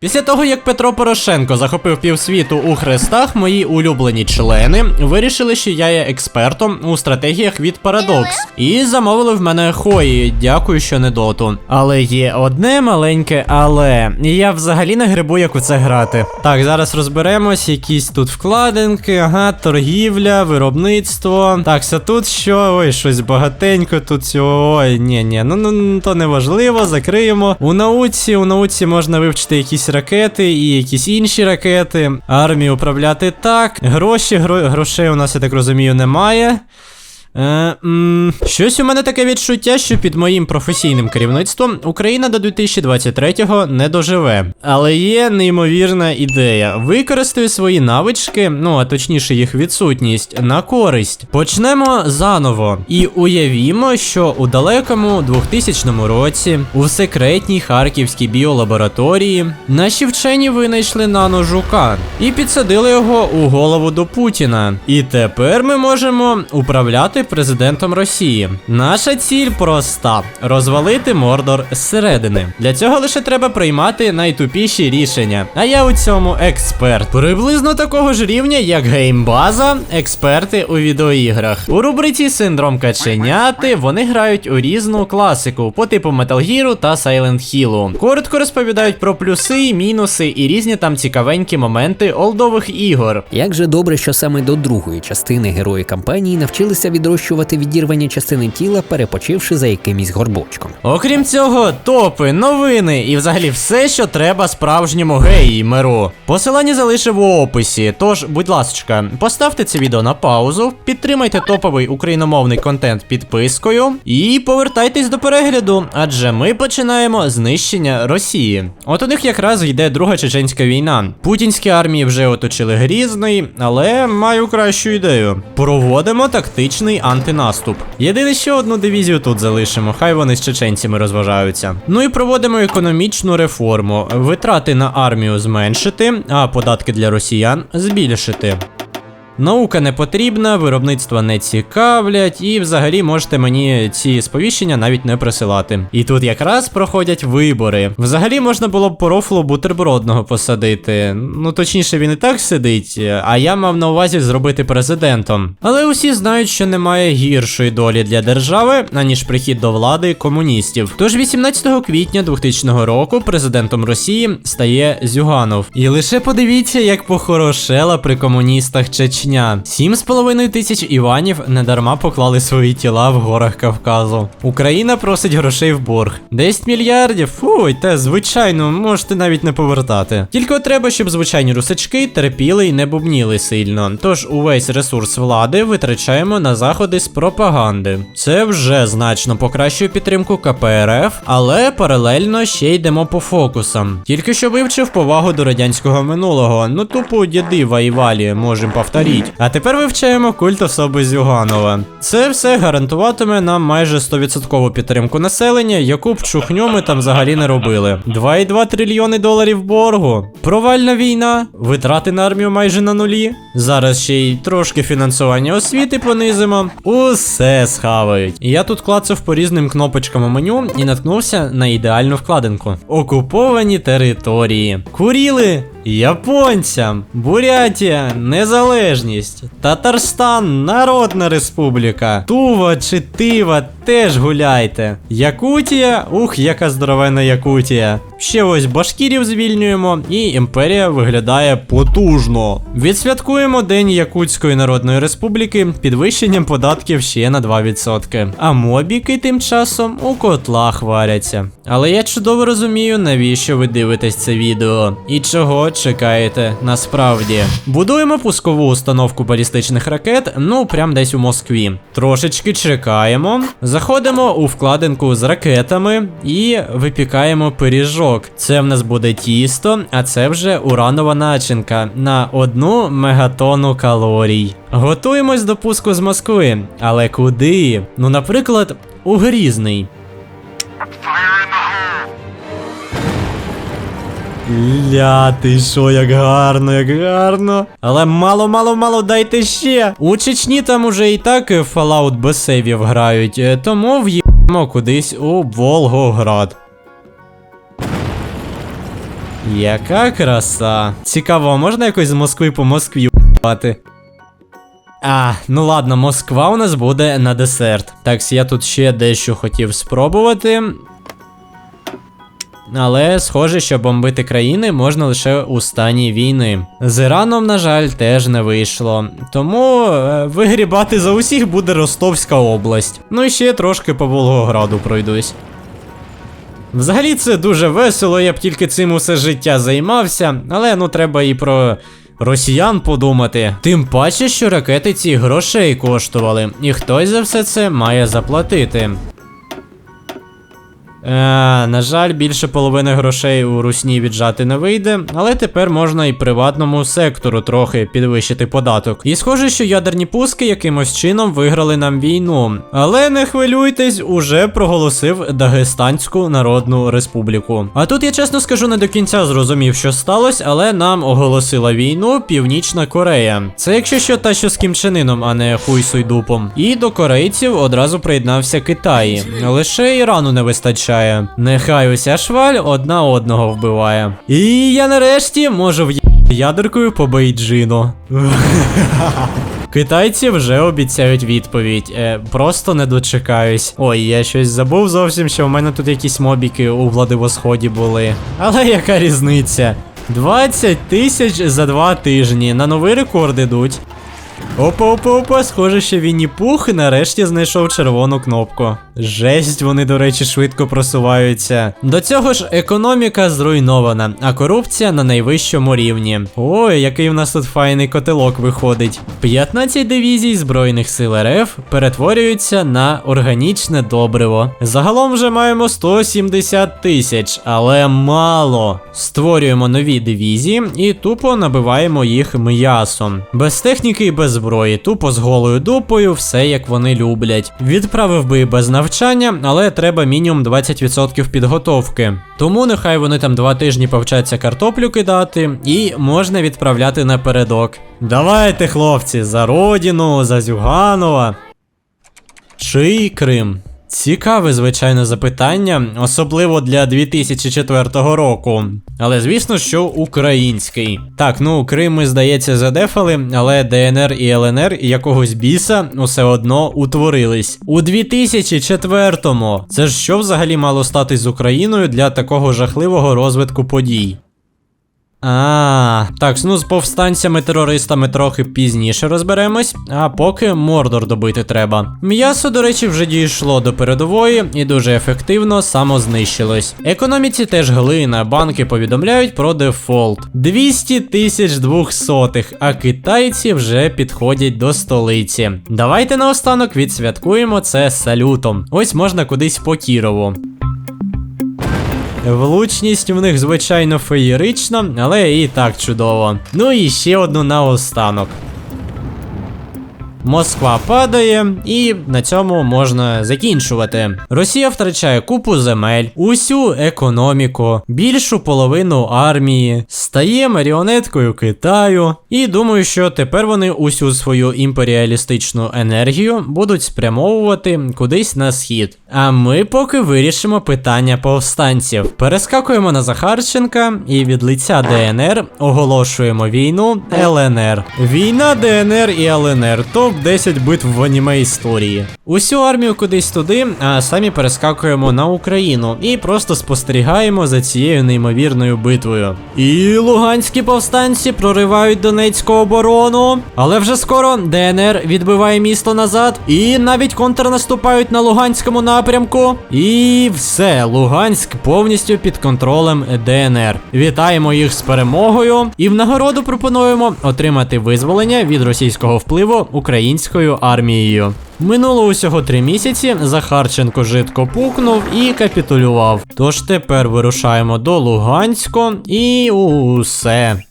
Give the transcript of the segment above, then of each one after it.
Після того, як Петро Порошенко захопив півсвіту у хрестах, мої улюблені члени вирішили, що я є експертом у стратегіях від Paradox. І замовили в мене хої. Дякую, що не доту. Але є одне маленьке, але я взагалі не грибу, як у це грати. Так, зараз розберемось, якісь тут вкладинки, ага, торгівля, виробництво. Так, все тут що? Ой, щось багатенько тут. Ой, ні, ні, ну ну то не важливо, закриємо. У науці, у науці можна вивчити якісь ракети і якісь інші ракети. Армію управляти так. Гроші, гро, грошей у нас, я так розумію, немає. Е, м, щось у мене таке відчуття, що під моїм професійним керівництвом Україна до 2023-го не доживе. Але є неймовірна ідея. Використаю свої навички, ну а точніше їх відсутність, на користь. Почнемо заново. І уявімо, що у далекому 2000 році у секретній харківській біолабораторії наші вчені винайшли наножука і підсадили його у голову до Путіна. І тепер ми можемо управляти президентом Росії. Наша ціль проста: розвалити Мордор зсередини. Для цього лише треба приймати найтупіші рішення. А я у цьому експерт. Приблизно такого ж рівня, як геймбаза, експерти у відеоіграх. У рубриці Синдром Каченяти вони грають у різну класику по типу Metal Gear та Silent Hill. Коротко розповідають про плюси, мінуси і різні там цікавенькі моменти олдових ігор. Як же добре, що саме до другої частини герої кампанії навчилися відрощувати відірвані частини тіла, перепочивши за якимось горбочком. Окрім цього, топи, новини і взагалі все, що треба справжньому геймеру. Посилання залишив у описі. Тож, будь ласка, поставте це відео на паузу, підтримайте топовий україномовний контент підпискою і повертайтесь до перегляду, адже ми починаємо знищення Росії. От у них якраз йде друга чеченська війна. Путінські армії вже оточили Грізний, але маю кращу ідею. Проводимо тактичний антинаступ. Єдине, що одну дивізію тут залишимо, хай вони з чеченцями розважаються. Ну і проводимо економічну реформу. Витрати на армію зменшити, а податки для росіян збільшити. Наука не потрібна, виробництва не цікавлять, і взагалі можете мені ці сповіщення навіть не присилати. І тут якраз проходять вибори. Взагалі можна було б по рофлу бутербродного посадити. Ну точніше, він і так сидить, а я мав на увазі зробити президентом. Але усі знають, що немає гіршої долі для держави, аніж прихід до влади комуністів. Тож 18 квітня 2000 року президентом Росії стає Зюганов. І лише подивіться, як похорошела при комуністах Чечня. З половиною тисяч Іванів недарма поклали свої тіла в горах Кавказу. Україна просить грошей в борг. 10 мільярдів. Фу, те, звичайно, можете навіть не повертати. Тільки треба, щоб звичайні русачки терпіли і не бубніли сильно. Тож увесь ресурс влади витрачаємо на заходи з пропаганди. Це вже значно покращує підтримку КПРФ, але паралельно ще йдемо по фокусам. Тільки що вивчив повагу до радянського минулого. Ну тупо діди воювали, можемо повторити. А тепер вивчаємо культ особи Зюганова. Це все гарантуватиме нам майже 100% підтримку населення, яку б чухню ми там взагалі не робили. 2,2 трильйони доларів боргу. Провальна війна, витрати на армію майже на нулі. Зараз ще й трошки фінансування освіти понизимо. Усе схавають. І я тут клацав по різним кнопочкам меню і наткнувся на ідеальну вкладинку. Окуповані території. Куріли японцям, Бурятія, незалежність, Татарстан, Народна Республіка, Тува чи Тива теж гуляйте. Якутія, ух, яка здоровенна Якутія. Ще ось башкірів звільнюємо, і імперія виглядає потужно. Відсвяткуємо День Якутської Народної Республіки підвищенням податків ще на 2%. А мобіки тим часом у котлах варяться. Але я чудово розумію, навіщо ви дивитесь це відео і чого чекаєте насправді. Будуємо пускову установку балістичних ракет, ну прям десь у Москві. Трошечки чекаємо, заходимо у вкладинку з ракетами і випікаємо пиріжок. Це в нас буде тісто, а це вже уранова начинка на одну мегатонну калорій. Готуємось до пуску з Москви. Але куди? Ну, наприклад, у Грізний. Ля, ти що, як гарно, як гарно. Але мало, мало, мало, дайте ще. У Чечні там уже і так Fallout без сейвів грають, е, тому в'їмо кудись у Волгоград. Яка краса. Цікаво, можна якось з Москви по Москві бати? А, ну ладно, Москва у нас буде на десерт. Так, я тут ще дещо хотів спробувати. Але схоже, що бомбити країни можна лише у стані війни. З Іраном, на жаль, теж не вийшло. Тому е, вигрібати за усіх буде Ростовська область. Ну і ще трошки по Волгограду пройдусь. Взагалі це дуже весело, я б тільки цим усе життя займався, але ну треба і про росіян подумати. Тим паче, що ракети ці грошей коштували, і хтось за все це має заплатити. Е, на жаль, більше половини грошей у русні віджати не вийде, але тепер можна і приватному сектору трохи підвищити податок. І схоже, що ядерні пуски якимось чином виграли нам війну. Але не хвилюйтесь, уже проголосив Дагестанську Народну Республіку. А тут я чесно скажу, не до кінця зрозумів, що сталося, але нам оголосила війну Північна Корея. Це якщо що та що з Кім Чен Іном, а не хуй суй дупом. І до корейців одразу приєднався Китай. Лише Ірану не вистачає. Нехай уся шваль одна одного вбиває. І я нарешті можу в'їбати ядеркою по Бейджину. Китайці вже обіцяють відповідь. Е, просто не дочекаюсь. Ой, я щось забув зовсім, що в мене тут якісь мобіки у Владивосході були. Але яка різниця? 20 тисяч за два тижні. На новий рекорд ідуть. Опа, опа, опа, схоже, що Вінні Пух нарешті знайшов червону кнопку. Жесть, вони, до речі, швидко просуваються. До цього ж економіка зруйнована, а корупція на найвищому рівні. Ой, який в нас тут файний котелок виходить. 15 дивізій Збройних сил РФ перетворюються на органічне добриво. Загалом вже маємо 170 тисяч, але мало. Створюємо нові дивізії і тупо набиваємо їх м'ясом. Без техніки і без зброї, тупо з голою дупою, все як вони люблять. Відправив би і без навчання, але треба мінімум 20% підготовки. Тому нехай вони там два тижні повчаться картоплю кидати, і можна відправляти напередок. Давайте, хлопці, за родину, за Зюганова. Чий Крим? Цікаве, звичайно, запитання, особливо для 2004 року. Але звісно, що український. Так, ну Крим ми, здається, задефали, але ДНР і ЛНР якогось біса усе одно утворились. У 2004-му. Це ж що взагалі мало стати з Україною для такого жахливого розвитку подій? А, так, ну з повстанцями-терористами трохи пізніше розберемось, а поки Мордор добити треба. М'ясо, до речі, вже дійшло до передової і дуже ефективно самознищилось. Економіці теж глина, банки повідомляють про дефолт. 200 тисяч двохсотих, а китайці вже підходять до столиці. Давайте наостанок відсвяткуємо це салютом. Ось можна кудись по Кірову. Влучність в них, звичайно, феєрична, але і так чудово. Ну і ще одну наостанок. Москва падає, і на цьому можна закінчувати. Росія втрачає купу земель, усю економіку, більшу половину армії, стає маріонеткою Китаю. І думаю, що тепер вони усю свою імперіалістичну енергію будуть спрямовувати кудись на схід. А ми поки вирішимо питання повстанців. Перескакуємо на Захарченка і від лиця ДНР оголошуємо війну ЛНР. Війна ДНР і ЛНР. Топ 10 битв в аніме історії. Усю армію кудись туди, а самі перескакуємо на Україну і просто спостерігаємо за цією неймовірною битвою. І луганські повстанці проривають Донецьку оборону. Але вже скоро ДНР відбиває місто назад, і навіть контрнаступають на Луганському напрямку. І все, Луганськ повністю під контролем ДНР. Вітаємо їх з перемогою і в нагороду пропонуємо отримати визволення від російського впливу українською армією. Минуло усього три місяці. Захарченко жидко пукнув і капітулював. Тож тепер вирушаємо до Луганську і усе.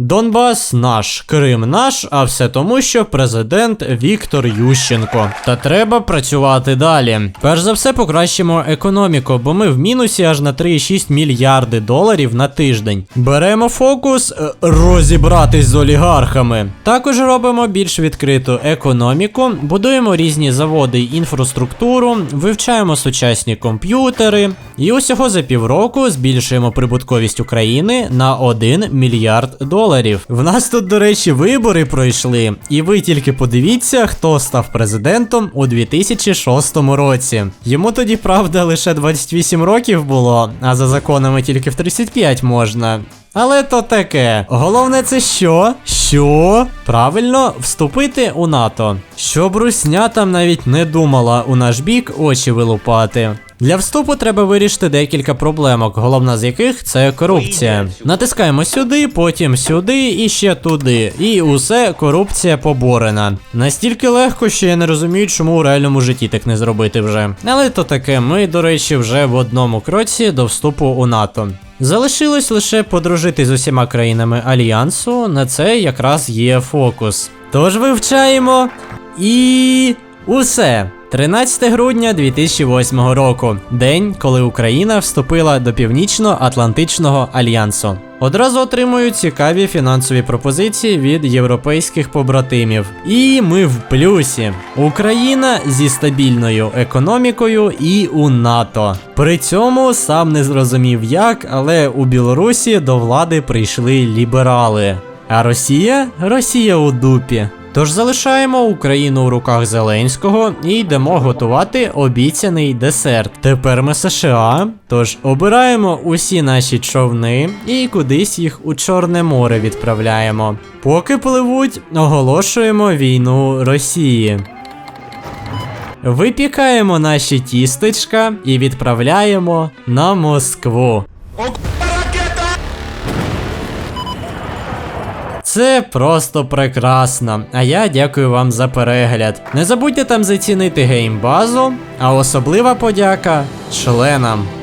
Донбас наш, Крим наш, а все тому, що президент Віктор Ющенко. Та треба працювати далі. Перш за все, покращимо економіку, бо ми в мінусі аж на 3,6 мільярди доларів на тиждень. Беремо фокус е, розібратись з олігархами. Також робимо більш відкриту економіку, будуємо різні заводи й інфраструктуру, вивчаємо сучасні комп'ютери. І усього за півроку збільшуємо прибутковість України на 1 мільярд доларів. В нас тут, до речі, вибори пройшли, і ви тільки подивіться, хто став президентом у 2006 році. Йому тоді, правда, лише 28 років було, а за законами тільки в 35 можна. Але то таке. Головне це що? Що? Правильно, вступити у НАТО. Щоб русня там навіть не думала у наш бік очі вилупати. Для вступу треба вирішити декілька проблемок, головна з яких це корупція. Натискаємо сюди, потім сюди і ще туди. І усе корупція поборена. Настільки легко, що я не розумію, чому у реальному житті так не зробити вже. Але то таке, ми, до речі, вже в одному кроці до вступу у НАТО. Залишилось лише подружити з усіма країнами альянсу. На це якраз є фокус. Тож вивчаємо і усе. 13 грудня 2008 року, день, коли Україна вступила до Північно-Атлантичного альянсу. Одразу отримую цікаві фінансові пропозиції від європейських побратимів. І ми в плюсі. Україна зі стабільною економікою і у НАТО. При цьому сам не зрозумів як, але у Білорусі до влади прийшли ліберали. А Росія? Росія у дупі. Тож залишаємо Україну в руках Зеленського і йдемо готувати обіцяний десерт. Тепер ми США, тож обираємо усі наші човни і кудись їх у Чорне море відправляємо. Поки пливуть, оголошуємо війну Росії. Випікаємо наші тістечка і відправляємо на Москву. Це просто прекрасно. А я дякую вам за перегляд. Не забудьте там зацінити геймбазу, а особлива подяка членам.